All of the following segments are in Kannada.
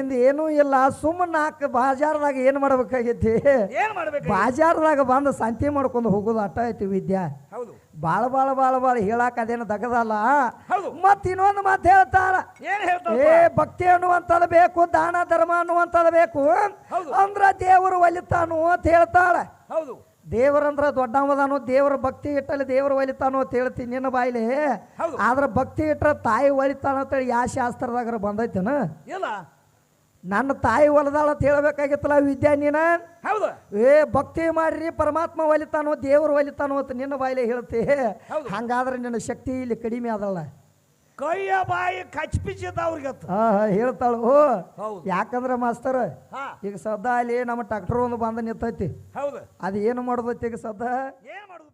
ನಿಂದ ಏನೂ ಇಲ್ಲ ಸುಮ್ಮನೆ ನಾಲ್ಕು ಬಾಜಾರದಾಗ ಏನು ಮಾಡ್ಬೇಕಾಗೈತಿ? ಏನ್ ಮಾಡ್ಬೇಕು ಬಾಜಾರ್ದಾಗ ಬಂದು ಸಂತೆ ಮಾಡ್ಕೊಂಡು ಹೋಗೋದು ಅಟ್ಟ ಐತಿ ವಿದ್ಯಾ. ಹೌದು. ಬಾಳ ಬಾಳ ಬಾಳ ಬಾಳ ಹೇಳಾಕ ಅದೇನು ದಗದಲ್ಲ? ಹೌದು. ಮತ್ ಇನ್ನೊಂದು ಮಾತು ಹೇಳ್ತಾರ. ಏನ್ ಹೇಳ್ತಾವ ಏ ಭಕ್ತಿ ಅನ್ನುವಂಥದ್ದು ಬೇಕು ದಾನ ಧರ್ಮ ಅನ್ನುವಂಥದ್ದು ಬೇಕು. ಅಂದ್ರ ದೇವರು ಒಲಿತಾನು ಅಂತ ಹೇಳ್ತಾಳ. ಹೌದು. ದೇವರಂದ್ರ ದೊಡ್ಡವದಾನು ದೇವರ ಭಕ್ತಿ ಇಟ್ಟಲ್ಲಿ ದೇವರು ಒಲಿತಾನು ಅಂತ ಹೇಳ್ತೀನಿ ನಿನ್ನ ಬಾಯಿಲಿ. ಆದ್ರೆ ಆದ್ರ ಭಕ್ತಿ ಇಟ್ಟರೆ ತಾಯಿ ಒಲಿತಾನ ಅಂತೇಳಿ ಯಾವ ಶಾಸ್ತ್ರದಾಗ ಬಂದೈತನ? ಇಲ್ಲ. ನನ್ನ ತಾಯಿ ಒಲದಾಳ ಅಂತ ಹೇಳಬೇಕಾಗಿತ್ತಲ್ಲ ವಿದ್ಯಾ ನೀನ? ಹೌದು. ಏ ಭಕ್ತಿ ಮಾಡ್ರಿ ಪರಮಾತ್ಮ ಒಲಿತಾನೋ ದೇವರು ಒಲಿತಾನೋ ಅಂತ ನಿನ್ನ ಬಾಯಿಲೆ ಹೇಳ್ತಿ. ಹಂಗಾದ್ರೆ ನಿನ್ನ ಶಕ್ತಿ ಇಲ್ಲಿ ಕಡಿಮೆ ಅದಲ್ಲ ಕೈಯ ಬಾಯಿ ಕಚ್ಪಿಸಿದ ಅವ್ರಿಗೆ ಹಾ ಹೇಳ್ತಾಳು. ಹೌದು. ಯಾಕಂದ್ರೆ ಮಾಸ್ತರ್ ಈಗ ಸದಾ ಅಲ್ಲಿ ನಮ್ಮ ಟ್ರಾಕ್ಟರ್ ಒಂದು ಬಂದ ನಿಂತೈತಿ. ಹೌದು. ಅದು ಏನು ಮಾಡೋದೈತಿ ಈಗ ಸದ್ದ? ಏನು ಮಾಡುದಪ್ಪ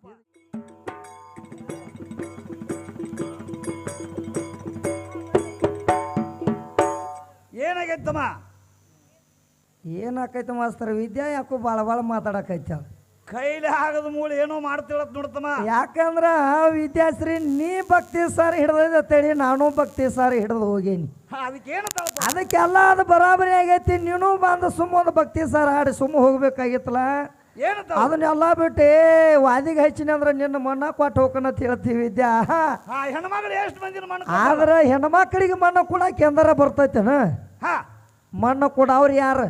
ಏನಾಗೈತಮ್ಮ? ಏನಾಕೈತ ಮಾಸ್ತರ್ ವಿದ್ಯಾ ಯಾಕೋ ಭಾಳ ಭಾಳ ಮಾತಾಡಕೈತೆ. ಕೈಲಿ ಆಗದ ಮೂಳೆ ಏನೋ ಮಾಡ್ತಿಳತ್ ನೋಡ್ತಮ್ಮ ಯಾಕಂದ್ರ ವಿದ್ಯಾಶ್ರೀ ನೀ ಭಕ್ತಿ ಸಾರ್ ಹಿಡ್ದೈತೆ ಹಿಡ್ದೈತೇಳಿ ನಾನು ಭಕ್ತಿ ಸಾರ್ ಹಿಡಿದು ಹೋಗೇನಿ. ಅದಕ್ಕೇನು ಅದಕ್ಕೆಲ್ಲ ಅದು ಬರಾಬರಿ ಆಗೈತಿ ನೀನು ಬಂದು ಸುಮ್ಮ ಒಂದು ಭಕ್ತಿ ಸಾರ್ ಆಡಿ ಸುಮ್ಮ ಹೋಗ್ಬೇಕಾಗಿತ್ತಲ್ಲ. ಏನು ಅದನ್ನೆಲ್ಲ ಬಿಟ್ಟು ವಾದಿಗೆ ಹಚ್ಚಿನಿ ಅಂದ್ರೆ ನಿನ್ನ ಮಣ್ಣ ಕೊಟ್ಟು ಹೋಗೋಣ ಅಂತ ಹೇಳ್ತೀವಿ ವಿದ್ಯಾ. ಹೆಣ್ಮಕ್ಳು ಎಷ್ಟು ಮಂದಿನ ಮಣ್ಣು ಆದ್ರೆ ಹೆಣ್ಮಕ್ಳಿಗೆ ಮಣ್ಣು ಕೂಡ ಕೆಂದರ ಬರ್ತೈತೇನ? ಹಾ. ಮಣ್ಣು ಕೂಡ ಅವ್ರು ಯಾರು?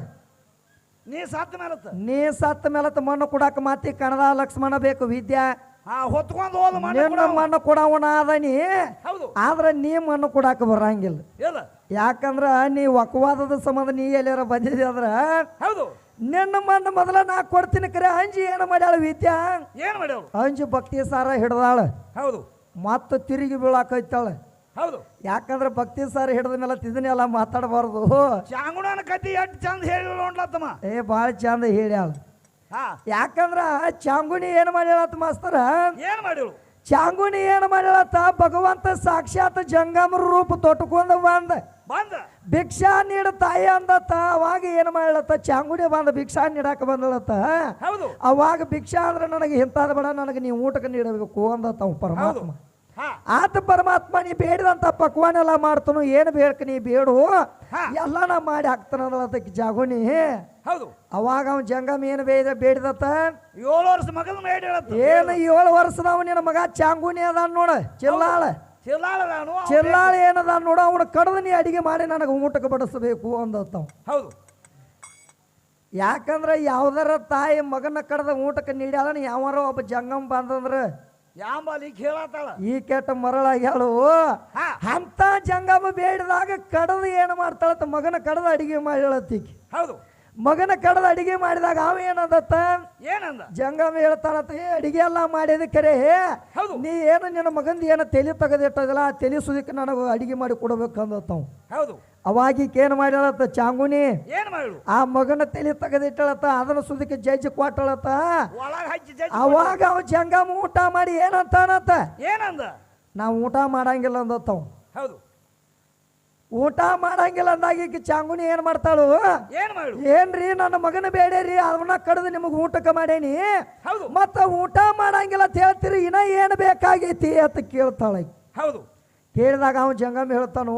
ನೀ ಸತ್ತ ಮೇಲತ್ತ. ನೀ ಸತ್ತ ಮೇಲತ್ತ ಮಣ್ಣು ಕೊಡಾಕ ಮಾತಿ ಕನ್ನಡ ಲಕ್ಷ್ಮಣ ಬೇಕು ವಿದ್ಯಾ. ಆ ಹೊತ್ಕೊಂಡು ಹೋದ ಮಣ್ಣು ನಿನ್ನ ಕೊಡು. ಮಣ್ಣು ಕೊಡವನ ಅದ ನೀ. ಹೌದು. ಆದ್ರೆ ನೀ ಮಣ್ಣು ಕೊಡಾಕ ಬರಂಗಿಲ್ಲ. ಇಲ್ಲ ಯಾಕಂದ್ರ ನೀ ವಕವಾದದ ಸಂಬಂಧ ನೀ ಎಲ್ಲಾರ ಬಂದಿದೆ ಅಂದ್ರ ಹೌದು. ನಿನ್ನ ಮಣ್ಣು ಮೊದಲ ನಾ ಕೊಡ್ತೀನಿ ಕರೆ ಅಂಜಿ ಏನು ಮಾಡ್ಯಾಳ ವಿದ್ಯಾ? ಏನು ಮಾಡ್ಯಾಳ? ಅಂಜಿ ಭಕ್ತಿ ಸಾರ ಹಿಡ್ದಾಳ. ಹೌದು. ಮತ್ತ ತಿರುಗಿ ಬೀಳಾಕೈತಾಳ. ಹೌದು. ಯಾಕಂದ್ರೆ ಭಕ್ತಿ ಸರ್ ಹಿಡಿದ ಮೇಲೆ ಎಲ್ಲ ಮಾತಾಡಬಾರ್ದು. ಚಾಂಗುಣನ ಕತಿ ಎಷ್ಟು ಚಂದ ಹೇಳಿ ನೋಡ್ಲತ್ತಮ್ಮ ಏ ಭಾಳ ಚಂದ ಹೇಳ್ಯಾಳ ಅದು ಯಾಕಂದ್ರ ಚಾಂಗುಣಿ ಏನು ಮಾಡ್ಯಾಳತ್ತ ಮಾಸ್ತರ? ಏನ್ ಮಾಡಿಳು? ಚಾಂಗುಣಿ ಏನು ಮಾಡ್ಯಾಳತ್ತ ಭಗವಂತ ಸಾಕ್ಷಾತ್ ಜಂಗಮ ರೂಪ ತೊಟ್ಕೊಂಡ ಬಂದ. ಬಂದ? ಭಿಕ್ಷಾ ನೀಡ ತಾಯಿ ಅಂದತ್ತ ಅವಾಗ ಏನು ಮಾಡ್ಲತ್ತ ಚಾಂಗುಡಿ ಬಂದ ಭಿಕ್ಷಾ ನೀಡಾಕ ಬಂದಳತ್ತ ಹೌದು. ಅವಾಗ ಭಿಕ್ಷಾ ಅಂದ್ರೆ ನನಗೆ ಇಂಥದ್ದು ಬೇಡ ನನಗೆ ನೀವು ಊಟಕ್ಕೆ ನೀಡಬೇಕು ಅಂದತ್ತ ಪರಮಾತ್ಮ. ಆತ ಪರಮಾತ್ಮ ನೀ ಬೇಡಿದಂತ ಪಕ್ವಾನೆಲ್ಲ ಮಾಡ್ತಾನು ಏನು ಬೇಕು ನೀ ಬೇಡು. ಎಲ್ಲ ನಾ ಮಾಡಿ ಹಾಕ್ತಾನಲ್ಲ ಅದಕ್ಕೆ ಜಾಗುಣಿ ಹೌದು. ಅವಾಗ ಅವ್ನ ಜಂಗಮ್ ಏನು ಬೇಡ ಬೇಡದತ್ತ? ಏಳು ವರ್ಷ ಮಗನ ಏನು ಏಳು ವರ್ಷದವ ನಿನ್ನ ಮಗ? ಚಾಂಗುನಿ ಅದ ನೋಡ ಚಿಲ್ಲಾಳ. ಚಿಲ್ಲಾಳ ಏನದ ನೋಡ ಅವನ ಕಡದ ನೀ ಅಡಿಗೆ ಮಾಡಿ ನನಗೆ ಊಟಕ್ಕೆ ಬಡಿಸಬೇಕು ಅಂದತ್ತ ಹೌದು. ಯಾಕಂದ್ರೆ ಯಾವ್ದಾರ ತಾಯಿ ಮಗನ ಕಡದ ಊಟಕ್ಕೆ ನೀಡ್ಯಾಳ ಯಾವಾರ ಒಬ್ಬ ಜಂಗಮ್ ಬಂದಂದ್ರ ಯಾಂಬಾಲಿ ಕೇಳತ್ತಾಳ ಈ ಕೆಟ್ಟ ಮರಳಾಗ್ಯಾಳು ಅಂತ ಜಂಗಮ ಬೇಡದಾಗ ಕಡದ ಏನು ಮಾಡ್ತಾಳತ್ತ ಮಗನ ಕಡದ ಅಡಿಗೆ ಹೇಳತ್ತೀಕಿ. ಹೌದು. ಮಗನ ಕಡದ ಅಡಿಗೆ ಮಾಡಿದಾಗ ಅವ ಏನಂದತ್ತ? ಏನಂದ? ಜಂಗಮ ಹೇಳ್ತಾನತ್ತ ಏ ಅಡಿಗೆ ಎಲ್ಲ ಮಾಡಿದ ಕರೆ ನೀ ಏನು ನಿನ್ನ ಮಗಂದ ಏನು ತಲೆ ತೆಗೆದಿಟ್ಟದಿಲ್ಲ? ಆ ತಲೆ ಸುದಿಕ್ಕೆ ನನಗೆ ಅಡಿಗೆ ಮಾಡಿ ಕೊಡ್ಬೇಕು ಅಂದತ್ತವ ಹೌದು. ಅವಾಗೀಕ ಏನು ಮಾಡ್ಯಾಳತ್ತ ಚಾಂಗುನಿ? ಏನ್ ಮಾಡಿಳು ಆ ಮಗನ ತಲೆ ತೆಗೆದಿಟ್ಟಳತ್ತ ಅದನ್ನ ಸುದಕ್ಕೆ ಜಜ್ಜಿ ಕೊಟ್ಟಳತ್ತ? ಒಳಗ ಹಚ್ಚಿ ಜಜ್ಜಿ ಅವಾಗ ಅವ ಜಂಗಮ ಊಟ ಮಾಡಿ ಏನಂತಾನತ್ತ ಏನಂದ? ನಾವು ಊಟ ಮಾಡಂಗಿಲ್ಲ ಅಂದತ್ತವ್. ಹೌದು. ಊಟ ಮಾಡಂಗಿಲ್ಲ ಅಂದಾಗ ಈಗ ಚಾಂಗುನಿ ಏನ್ ಮಾಡ್ತಾಳು? ಏನ್ ಮಾಡಿಳು ಏನ್ರಿ ನನ್ನ ಮಗನ ಬೇಡೇರಿ ಅವನ್ನ ಕಡ್ದು ನಿಮಗೆ ಊಟಕ್ಕೆ ಮಾಡೇನಿ? ಹೌದು. ಮತ್ತ ಊಟ ಮಾಡಂಗಿಲ್ಲ ಅಂತ ಹೇಳ್ತೀರಿ ಇನ್ನ ಏನ್ ಬೇಕಾಗೈತಿ ಅಂತ ಕೇಳ್ತಾಳೆ. ಹೌದು. ಕೇಳಿದಾಗ ಅವನು ಜಂಗಮ್ ಹೇಳ್ತಾನು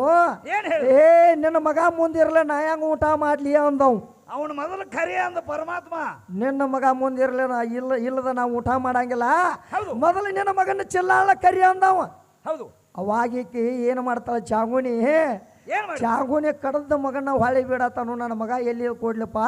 ಏ ನಿನ್ನ ಮಗ ಮುಂದಿರಲ್ಲ ನಾ ಹೆಂಗ ಊಟ ಮಾಡ್ಲಿ ಅಂದವ್. ಅವನ ಮೊದಲು ಕರಿ ಅಂದ ಪರಮಾತ್ಮ. ನಿನ್ನ ಮಗ ಮುಂದಿರಲ್ಲ ನಾ ಇಲ್ಲ ಇಲ್ಲದ ನಾವು ಊಟ ಮಾಡಂಗಿಲ್ಲ. ಮೊದಲು ನಿನ್ನ ಮಗನ ಚಿಲ್ಲಾಳ ಕರಿ ಅಂದವ. ಹೌದು. ಅವಾಗ ಈಕಿ ಏನು ಮಾಡ್ತಾಳ ಚಾಗುಣಿ ಚಾಗುಣಿ ಕಡದ ಮಗನ ಹೊಳಿ ಬಿಡತಾನು ನನ್ನ ಮಗ ಎಲ್ಲಿ ಕೊಡ್ಲಪ್ಪ?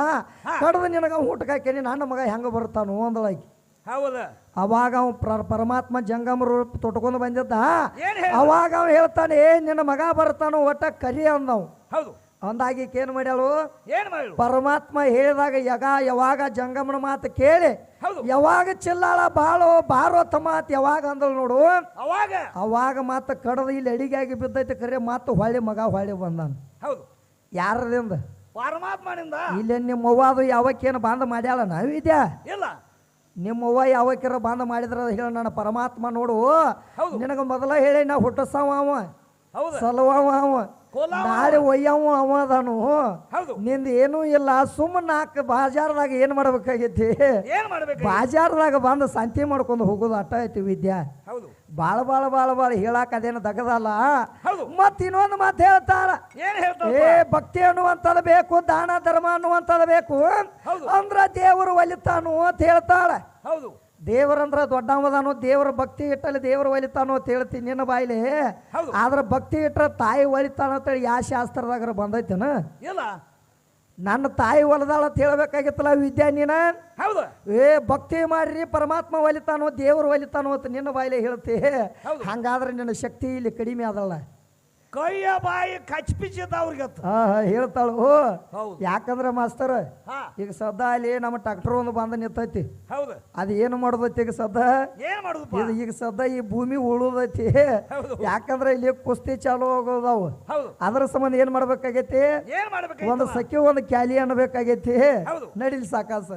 ಕಡದ ನಿನಗ ಊಟಕ್ಕೆ ಹಾಕೇನಿ ನನ್ನ ಮಗ ಹೆಂಗ ಬರ್ತಾನು ಅಂದಳಾಕಿ ಹೌದ? ಅವಾಗ ಅವ ಪ್ರ- ಪರಮಾತ್ಮ ಜಂಗಮ ರೂಪ ತೊಟ್ಕೊಂಡು ಬಂದಿದ್ದ. ಏನ್ ಅವಾಗ ಅವ ಹೇಳ್ತಾನೆ ಏ ನಿನ್ನ ಮಗ ಬರ್ತಾನು ಒಟ್ಟ ಕರಿ ಅಂದವ್. ಹೌದು. ಅಂದಾಗಿ ಏನು ಮಾಡ್ಯಾಳು? ಏನ್ ಪರಮಾತ್ಮ ಹೇಳಿದಾಗ ಯಗ ಯಾವಾಗ ಜಂಗಮನ ಮಾತು ಕೇಳಿ. ಹೌದು. ಯಾವಾಗ ಚಿಲ್ಲಾಳ ಬಾಳೋ ಬಾರೋ ಅಂತ ಯಾವಾಗ ಅಂದಳು ನೋಡು. ಅವಾಗ? ಅವಾಗ ಮಾತು ಕಡದ ಇಲ್ಲಿ ಅಡಿಗೆಯಾಗಿ ಬಿದ್ದೈತೆ ಕರೆ ಮಾತು ಹೊಳ್ಳಿ ಮಗ ಹೊಳ್ಳಿ ಬಂದಾನ. ಹೌದು. ಯಾರದಿಂದ? ಪರಮಾತ್ಮನಿಂದ? ಇಲ್ಲೇ ನಿಮ್ಮ ಅವ್ವದು ಯಾವಕ್ಕೇನು ಬಾಂಧ ಮಾಡ್ಯಾಳ? ನಾವಿದ್ಯಾ? ಇಲ್ಲ. ನಿಮ್ಮ ಅವ್ವ ಯಾವಕ್ಕಿರ ಬಾಂಧ ಮಾಡಿದ್ರ ಹೇಳ ನನ್ನ ಪರಮಾತ್ಮ ನೋಡು. ನಿನಗ ಮೊದಲ ಹೇಳಿ ನಾ ಹುಟ್ಟಸವ ಅವ. ಸಲುವವ ಅವ. ನಾಳೆ ಒಯ್ಯವ ಅವ ಅದಾನು. ನಿಂದ ಏನೂ ಇಲ್ಲ. ಸುಮ್ಮನೆ ನಾಲ್ಕು ಬಾಜಾರದಾಗ ಏನು ಮಾಡ್ಬೇಕಾಗೈತಿ ಬಾಜಾರ್ದಾಗ ಬಂದು ಸಂತಿ ಮಾಡ್ಕೊಂಡು ಹೋಗೋದು ಅಟ್ಟ ಐತಿ ವಿದ್ಯಾ. ಹೌದು. ಬಾಳ ಬಾಳ ಬಾಳ ಬಾಳ ಹೇಳಾಕ ಅದೇನು ದಗದಲ್ಲ? ಮತ್ ಇನ್ನೊಂದು ಮಾತು ಹೇಳ್ತಾರ. ಏ ಭಕ್ತಿ ಅನ್ನುವಂಥದ್ದು ಬೇಕು ದಾನ ಧರ್ಮ ಅನ್ನುವಂಥದ್ದು ಬೇಕು. ಅಂದ್ರ ದೇವರು ಒಲಿತಾನು ಅಂತ ಹೇಳ್ತಾಳ. ಹೌದು. ದೇವರಂದ್ರ ದೊಡ್ಡವದಾನು ದೇವರ ಭಕ್ತಿ ಇಟ್ಟಲ್ಲಿ ದೇವರ ಒಲಿತಾನು ಅಂತ ಹೇಳ್ತೀನಿ ನಿನ್ನ ಬಾಯಿಲಿ. ಆದ್ರೆ ಭಕ್ತಿ ಇಟ್ಟರೆ ತಾಯಿ ಒಲಿತಾನ ಅಂತೇಳಿ ಯಾವ ಶಾಸ್ತ್ರದಾಗ ಬಂದೈತೇನ? ಇಲ್ಲ. ನನ್ನ ತಾಯಿ ಒಲದಾಳ ಅಂತ ಹೇಳ್ಬೇಕಾಗಿತ್ತಲ್ಲ ವಿದ್ಯಾ ನೀನ? ಹೌದು. ಏ ಭಕ್ತಿ ಮಾಡ್ರಿ ಪರಮಾತ್ಮ ಒಲಿತಾನೋ ದೇವರು ಒಲಿತಾನೋ ಅಂತ ನಿನ್ನ ಬಾಯಿಲೆ ಹೇಳ್ತಿ. ಹಂಗಾದ್ರೆ ನಿನ್ನ ಶಕ್ತಿ ಇಲ್ಲಿ ಕಡಿಮೆ ಅದಲ್ಲ ಕೈಯ ಬಾಯಿ ಕಚ್ಪಿಸಿದ ಅವ್ರಿಗೆ ಹೇಳ್ತಾಳು. ಹೌದು. ಯಾಕಂದ್ರೆ ಮಾಸ್ತರ್ ಈಗ ಸದ್ದ ಅಲ್ಲಿ ನಮ್ಮ ಟ್ರಾಕ್ಟರ್ ಒಂದು ಬಂದ ನಿಂತೈತಿ. ಹೌದು. ಅದು ಏನು ಮಾಡೋದೈತಿ ಈಗ ಸದ್ದ? ಏನ್ ಮಾಡುದು ಇದು ಈಗ ಸದ್ದ ಈ ಭೂಮಿ ಉಳುದೈತಿ. ಯಾಕಂದ್ರೆ ಇಲ್ಲಿ ಕುಸ್ತಿ ಚಾಲು ಆಗೋದಾವು ಅದ್ರ ಸಂಬಂಧ ಏನ್ ಮಾಡ್ಬೇಕಾಗೈತಿ? ಒಂದು ಸಖಿ ಒಂದು ಕ್ಯಾಲಿ ಅನ್ಬೇಕಾಗೈತಿ ನಡಿಲಿ ನಡಿಲ್ ಸಾಕಾಸ.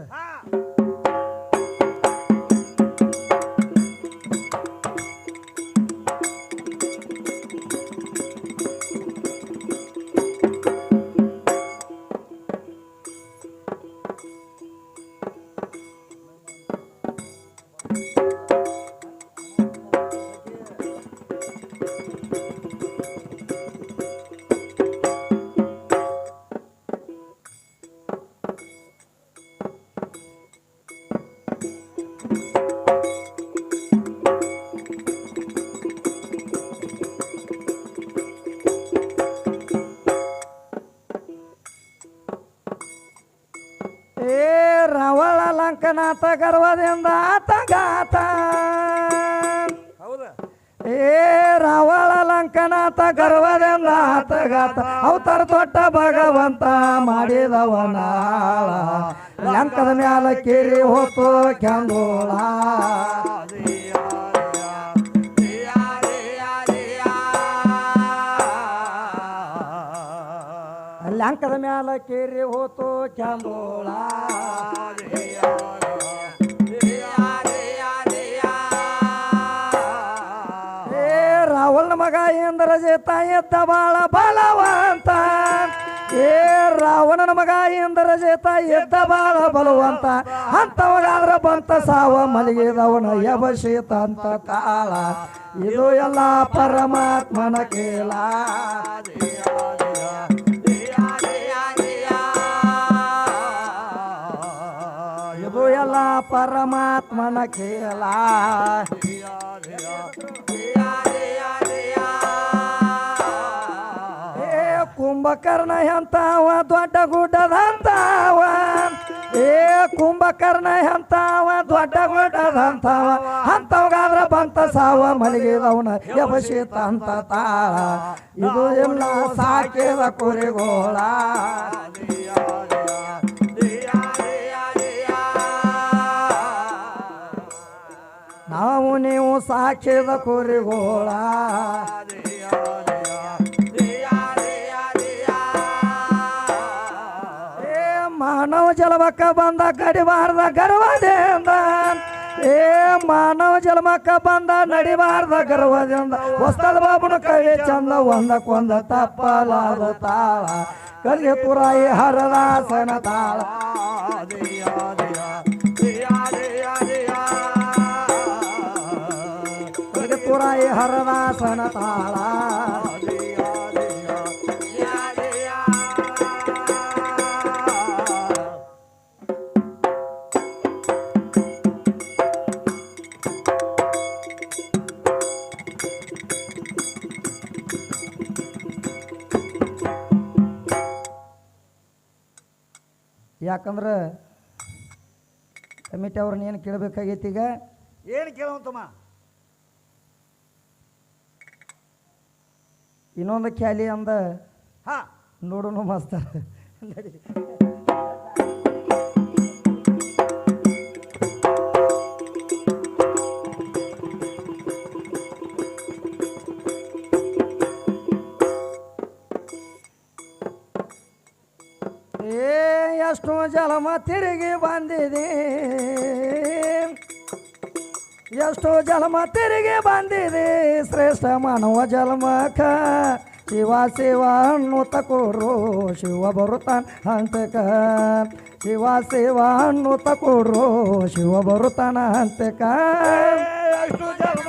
ಲಂಕನಾಥ ಗರ್ವದಿಂದ ಆತ ಗಾತ ಏ ರಾವಳ ಲಂಕನಾಥ ಗರ್ವದಿಂದ ಆತಗಾತ. ಅವತಾರ ದೊಡ್ಡ ಭಗವಂತ ಮಾಡಿದವನ ಲಂಕದ ಮ್ಯಾಲ ಕೇರಿ ಹೋತು ಕೆಂದೋಳ ಲಂಕದ ಮ್ಯಾಲ ಕೇರಿ ಹೋತು ಕೆಂದೋಳ ಏ ರಾಹುಲ್ನ ಮಗ ಎಂದರ ಜೇತ ಎದ್ದ ಬಾಳ ಬಲವಂತ. ಏ ರಾವಣನ ಮಗ ಎಂದರ ಜೇತ ಎದ್ದ ಬಾಳ ಬಲವಂತ. ಅಂತವಗಾದ್ರ ಬಂತ ಸಾವ ಮಲಗಿದವನ ಯಭಶೀತ ಅಂತ ತಾಳ. ಇದು ಎಲ್ಲ ಪರಮಾತ್ಮನ ಕೇಳ. ಎಲ್ಲ ಪರಮಾತ್ಮನ ಕೇಳ ಏ ಕುಂಭಕರ್ಣ ಎಂತಾವ ದೊಡ್ಡ ಗುಡ್ಡದಂತಾವ ಏ ಕುಂಭಕರ್ಣ ಎಂತಾವ ದೊಡ್ಡ ಗುಡ್ಡದಂತಾವ ಅಂತವಗಾದ್ರ ಬಂತ ಸಾವ ಮಲಗಿದವನ ಯಭಶೀತ ಅಂತ ತಾಳ ಇದು ಎಲ್ಲ ಸಾಕಿದ ಕುರಿಗೋಳ ನಾವು ಸಾಕ್ಷಿದ ಕುರಿಗೋಳ. ಏ ಮಾನವ ಜಲಮಕ್ಕ ಬಂದ ಕಡಿಬಾರ್ದ ಗರ್ವದಿಂದ. ಏ ಮಾನವ ಜಲಮಕ್ಕ ಬಂದ ನಡಿಬಾರ್ದ ಗರ್ವದಿಂದ. ಹೊಸ್ತದ ಬಾಬುನ ಕವಿ ಚಂದ ಒಂದಕ್ಕೊಂದ ತಪ್ಪಲಾದ ತಾಳ. ಕಲಿಯ ತುರಾಯಿ ಹರದಾಸನ ತಾಳ. ಹರದಾಸನ ತಾಳ ಯಾಕಂದ್ರೆ ಕಮಿಟಿ ಅವ್ರನ್ನ ಏನು ಕೇಳಬೇಕಾಗೈತಿ ಈಗ? ಏನು ಕೇಳುವಂತಮ್ಮ ಇನ್ನೊಂದು ಖ್ಯಾಲಿ ಅಂದ ಹಾ. ನೋಡೋಣ ಮಾಸ್ತರ. ಏ ಎಷ್ಟು ಜಲಮ ತಿರುಗಿ ಬಂದಿದೆ. ಎಷ್ಟು ಜನ್ಮ ತೆರಿಗೆ ಬಂದಿದೆ. ಶ್ರೇಷ್ಠ ಮಾನವ ಜನ್ಮಕ ಶಿವ ಶಿವ ಅನ್ನುತ್ತ ಕೂಡ್ರು ಶಿವ ಬರುತ್ತಾನ ಅಂತಕ ಶಿವ ಶಿವ ಅನ್ನುತ್ತ ಕೂಡ್ರು ಶಿವ ಬರುತ್ತಾನ ಅಂತಕ ಎಷ್ಟು ಜನ್ಮ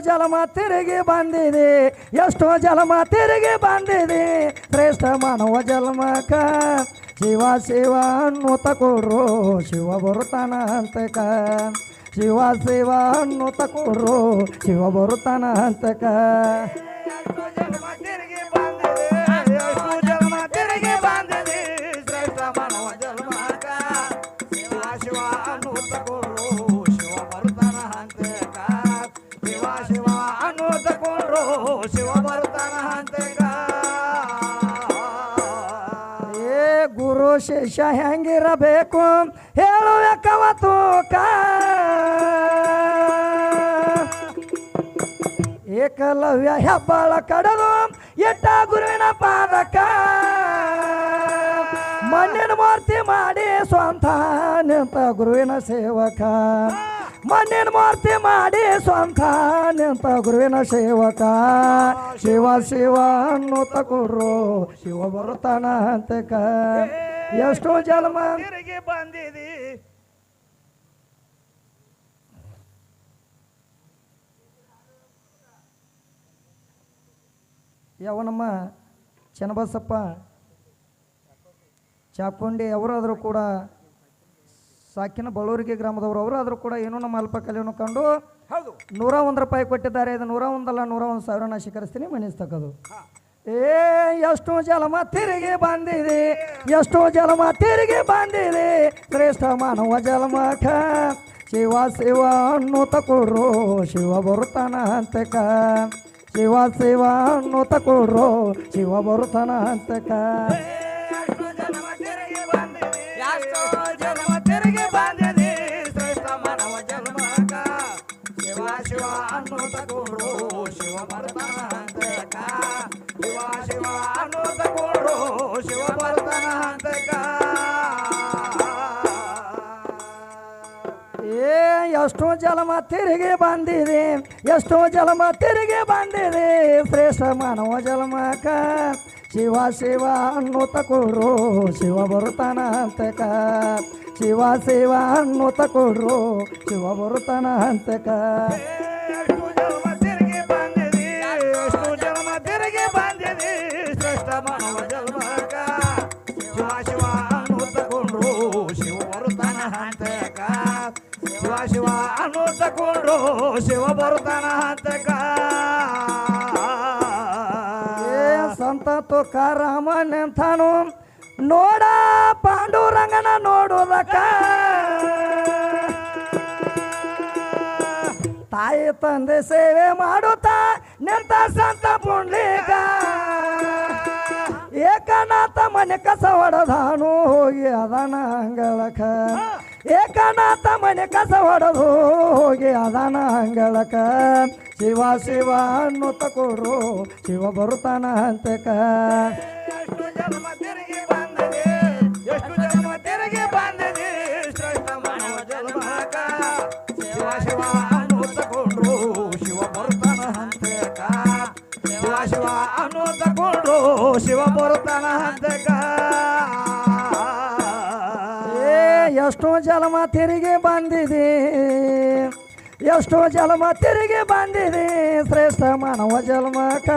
ಜಲಮ ತಿರುಗಿ ಬಂದಿದೆ. ಎಷ್ಟೋ ಜಲಮ ತಿರುಗಿ ಬಂದಿದೆ. ಶ್ರೇಷ್ಠ ಮಾನವ ಜನ್ಮಕ ಶಿವ ಶಿವ ಅನ್ನುತ ಕೂಡ್ರು ಶಿವ ಬರುತ್ತಾನ ಅಂತಕ ಶಿವ ಶಿವ ಅನ್ನುತ ಕೂಡ್ರು ಶಿವ ಬರುತ್ತಾನ ಅಂತಕ ಗುರು ಶಿಷ್ಯ ಹೆಂಗಿರಬೇಕು? ಹೇಳುವ ತೂಕ ಏಕಲವ್ಯ ಹೆಬ್ಬಾಳ ಕಡದು ಎಟ್ಟ ಗುರುವಿನ ಪಾದಕ. ಮಣ್ಣಿನ ಮೂರ್ತಿ ಮಾಡಿ ಸ್ವಂತ ನಿಂತ ಗುರುವಿನ ಸೇವಕ. ಮಣ್ಣಿನ ಮೂರ್ತಿ ಮಾಡಿ ಸ್ವಂತ ನಿಂತ ಗುರುವಿನ ಸೇವಕ. ಶಿವ ಶಿವ ಅನ್ನುತ್ತ ಗುರು ಶಿವ ಬರುತ್ತಾನ ಅಂತಕ ಎಷ್ಟೋ ಜನ್ಮ. ಬಂದಿದಿ. ಯಾವ ನಮ್ಮ ಚನ್ನಬಸಪ್ಪ ಚಾಕೊಂಡಿ ಅವರಾದರೂ ಕೂಡ ಸಾಕಿನ ಬಳ್ಳೂರಿಗೆ ಗ್ರಾಮದವರು ಆದರೂ ಕೂಡ ಏನೋ ನಮ್ಮ ಅಲ್ಪ ಕಲೆಯನ್ನು ಕಂಡು ಹೌದು. ನೂರ ಒಂದು ರೂಪಾಯಿ ಕೊಟ್ಟಿದ್ದಾರೆ. ಇದು ನೂರ ಒಂದಲ್ಲ ನೂರ ಒಂದು ಸಾವಿರ ನಾ ಸ್ವೀಕರಿಸ್ತೀನಿ ಮನಿಸ್ತಕ್ಕದು. ಏ ಎಷ್ಟು ಜಲಮ ತಿರುಗಿ ಬಂದಿದೆ. ಎಷ್ಟು ಜಲಮ ತಿರುಗಿ ಬಂದಿದೆ. ಶ್ರೇಷ್ಠ ಮಾನವ ಜಲಮಕ ಶಿವ ಶಿವ ಅನ್ನು ಕೊಡ್ರು ಶಿವ ಬರುತ್ತಾನ ಅಂತಕ ಶಿವ ಶಿವ ಅನ್ನು ಕೊಡ್ರು ಶಿವ ಬರುತ್ತಾನ ಅಂತಕ ಎಷ್ಟೋ ಜಲಮ ತಿರುಗಿ ಬಂದಿದೆ, ಎಷ್ಟೋ ಜಲಮ ತಿರುಗಿ ಬಂದಿದೆ. ಶ್ರೇಷ್ಠ ಮಾನವ ಜಲಮಕ ಶಿವ ಶಿವ ಅನ್ನುತ್ತ ಕೊಡ್ರು, ಶಿವ ಬರುತ್ತಾನ ಅಂತಕ ಶಿವ ಶಿವ ಅನ್ನುತ್ತ ಕೊಡ್ರು, ಶಿವ ಬರುತ್ತಾನ ಅಂತಕ ಶಿವ ಶಿವ ಅನ್ನುತ್ತಕೊಂಡ್ರು ಶಿವ ಬರುತ್ತಾನ ಅಂತಕ ಏ ಸಂತ ತುಕಾರಾಮ ನೆಂತಾನು ನೋಡ ಪಾಂಡುರಂಗನ ನೋಡುವುದಕ್ಕ. ತಾಯಿ ತಂದೆ ಸೇವೆ ಮಾಡುತ್ತಾ ನಿಂತ ಸಂತ ಪುಂಡ್ಲಿಗ ಏಕನಾಥ ಮನೆ ಕಸ ಹೊಡೆದಾನು ಹೋಗಿ ಅದನ ಅಂಗಳಕ ಏಕನಾಥ ಮನೆ ಕಸ ಹೊಡೆದು ಹೋಗಿ ಅದನ ಅಂಗಳಕ ಶಿವ ಶಿವ ಅನ್ನು ತಕೋರು ಶಿವ ಬರುತ್ತಾನ ಅಂತಕ ಎಷ್ಟು ಬರುತ್ತಾನ ತಿರುಗಿ ಜಲಮ ತಿರುಗಿ ಬಂದಿದೆ. ಎಷ್ಟೋ ಜಲಮ ತಿರುಗಿ ಬಂದಿದೆ. ಶ್ರೇಷ್ಠ ಮಾನವ ಜನ್ಮಕ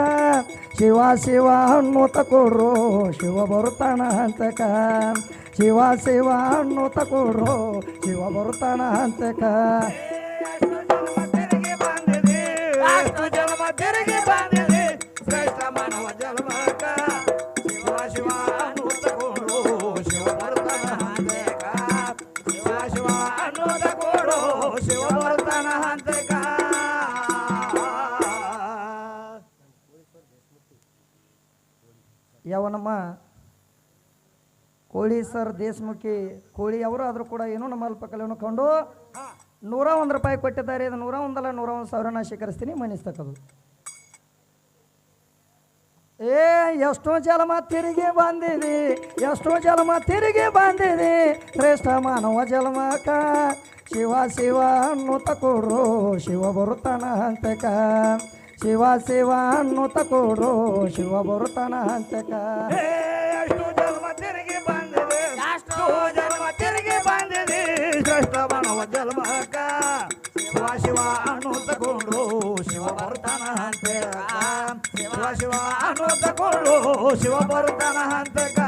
ಶಿವ ಶಿವ ಹಣ್ಣು ತಕೊಡ್ರು ಶಿವ ಬರುತ್ತಾನ ಅಂತಕ ಶಿವ ಶಿವ ಹಣ್ಣು ತಕೊಡ್ರು ಶಿವ ಬರುತ್ತಾನ ಎಷ್ಟು ಜನ್ಮ ತಿರುಗಿ ಬಂದಿದೆ. ಕೋಳಿ ಸರ್, ದೇಶಮುಖಿ ಕೋಳಿ ಅವರು ಆದರೂ ಕೂಡ ಏನು ನಮ್ಮ ಅಲ್ಪಕಲೆಯನ್ನು ಕಂಡು ನೂರ ಒಂದು ರೂಪಾಯಿ ಕೊಟ್ಟಿದ್ದಾರೆ. ಇದು ನೂರ ಒಂದಲ್ಲ, ನೂರ ಒಂದು ಸಾವಿರ ನಾ ಸ್ವೀಕರಿಸ್ತೀನಿ ಮನಿಸ್ತಕ್ಕದು ಏ, ಎಷ್ಟೋ ಜಲಮ ತಿರುಗಿ ಬಂದಿದೆ, ಎಷ್ಟೋ ಜಲಮ ತಿರುಗಿ ಬಂದಿದೆ, ಶ್ರೇಷ್ಠ ಮಾನವ ಜನ್ಮಕ ಶಿವ ಶಿವ ಕೊಡ್ರು, ಶಿವ ಬರುತ್ತಾನ ಹಂತಕ. ಶಿವ ಶಿವ ಕೊಡ್ರು, ಶಿವ ಬರುತ್ತಾನ ಅಂತಕ ಮಾನವ ಶಿವ ಶಿವ ಅನ್ನು ತಗೊಂಡು ಶಿವ ಬರ್ತಾನ ಶಿವ ಶಿವ ಅನ್ನು ತಗೊಂಡು ಶಿವ ಬರ್ತಾನ ಅಂತಕ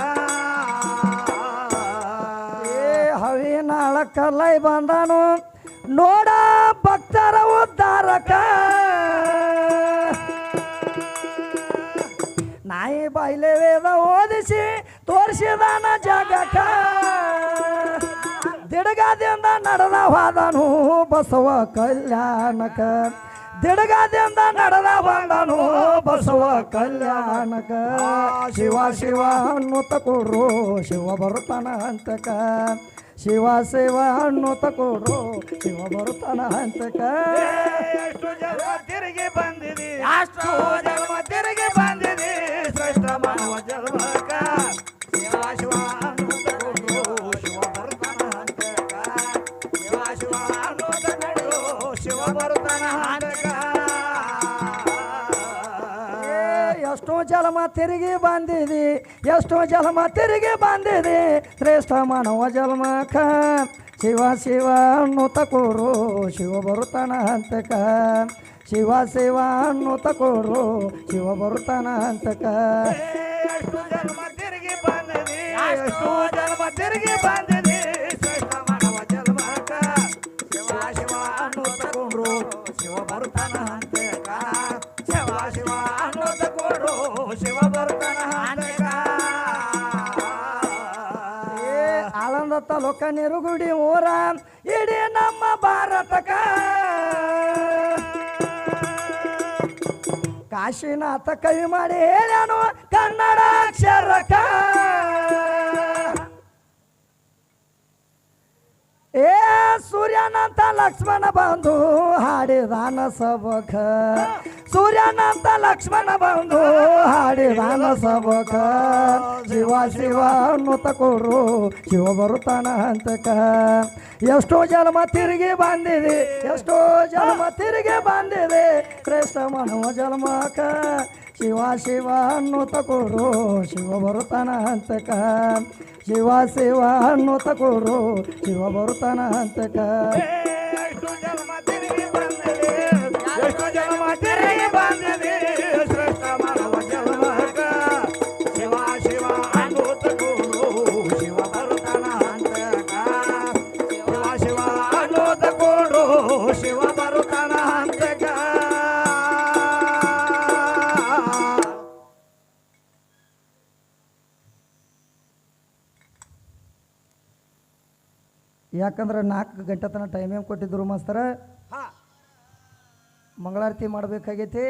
ಏ ಹವಿನಾಳ ಕಲ್ಲೈ ಬಂದನು. ನೋಡ ಭಕ್ತರ ಉದ್ಧಾರಕ. ನಾಯಿ ಬಾಯಿಲೆ ವೇದ ಓದಿಸಿ ತೋರಿಸಿದಾನ ಜಗಕ. ದಿಡಗಾದಿಂದ ನಡೆದ ಹೋದನು ಬಸವ ಕಲ್ಯಾಣಕ. ದಿಡಗಾದಿಂದ ನಡೆದ ಬಂದನು ಬಸವ ಕಲ್ಯಾಣಕ. ಶಿವ ಶಿವ ಅನ್ನುತ್ತ ಕೊಡ್ರು ಶಿವ ಬರುತ್ತಾನ ಅಂತಕ ಶಿವ ಶಿವ ಅನ್ನುತ್ತ ಕೊಡ್ರು ಶಿವ ಬರುತ್ತಾನ ಅಂತಕ ಎಷ್ಟು ಜನ ತಿರುಗಿ ಬಂದಿದೆ? ಎಷ್ಟು ತಿರುಗಿ ಬಂದಿದೆ. ಎಷ್ಟೋ ಜನ್ಮ ತೆರಿಗೆ ಬಂದಿದೆ. ಶ್ರೇಷ್ಠ ಮಾನವ ಜನ್ಮಕ ಶಿವ ಶಿವ ಅನ್ನುತ ಕೊಡ್ರು ಶಿವ ಬರುತ್ತಾನ ಹಂತಕ ಶಿವ ಶಿವ ಅನ್ನುತ ಕೊಡ್ರು ಶಿವ ಬರುತ್ತಾನ ಎಷ್ಟು ಜನ್ಮ ತೆರಿಗೆ ಬಂದಿದೆ. ಎಷ್ಟು ಜನ್ಮ ತಿರುಗಿ ಬಂದಿದೆ. ನಿರುಗುಡಿ ಊರ, ಇಡೀ ನಮ್ಮ ಭಾರತಕ ಕಾಶಿನಾಥ ಕೈ ಮಾಡಿ ಹೇಳ್ಯಾನು ಕನ್ನಡಾಕ್ಷರಕ ಏ ಸೂರ್ಯನಂತ ಲಕ್ಷ್ಮಣ ಬಂದು ಹಾಡಿದಾನ ಸಬಕ ಸೂರ್ಯನಂತ ಲಕ್ಷ್ಮಣ ಬಂದು ಹಾಡಿದಾನ ಸಬಕ ಶಿವ ಶಿವ ಅನ್ನುತ್ತ ಕೊಡ್ರು. ಶಿವ ಬರುತ್ತಾನ ಅಂತಕ ಎಷ್ಟೋ ಜನ್ಮ ತಿರುಗಿ ಬಂದಿದೆ. ಎಷ್ಟೋ ಜನ್ಮ ತಿರುಗಿ ಬಂದಿದೆ. ಶ್ರೇಷ್ಠ ಮಾನವ ಜನ್ಮಕ ಶಿವ ಶಿವ ಅನ್ನುತ್ತ ಕೊಡ್ರು. ಶಿವ ಬರುತ್ತಾನ ಅಂತಕ ಶಿವ ಶಿವ ಅನ್ನುತ್ತ ಕೊಡ್ರು. ಶಿವ ಬರುತ್ತಾನ ಅಂತಕ ಜನ್ಮ ತಿರುಗಿ ಯಾಕಂದ್ರೆ ನಾಲ್ಕು ಗಂಟೆ ತನಕ ಟೈಮ್ ಕೊಟ್ಟಿದ್ರು ಮಾಸ್ತರ? ಹಾ. ಮಂಗಳಾರತಿ ಮಾಡಬೇಕಾಗೈತಿ.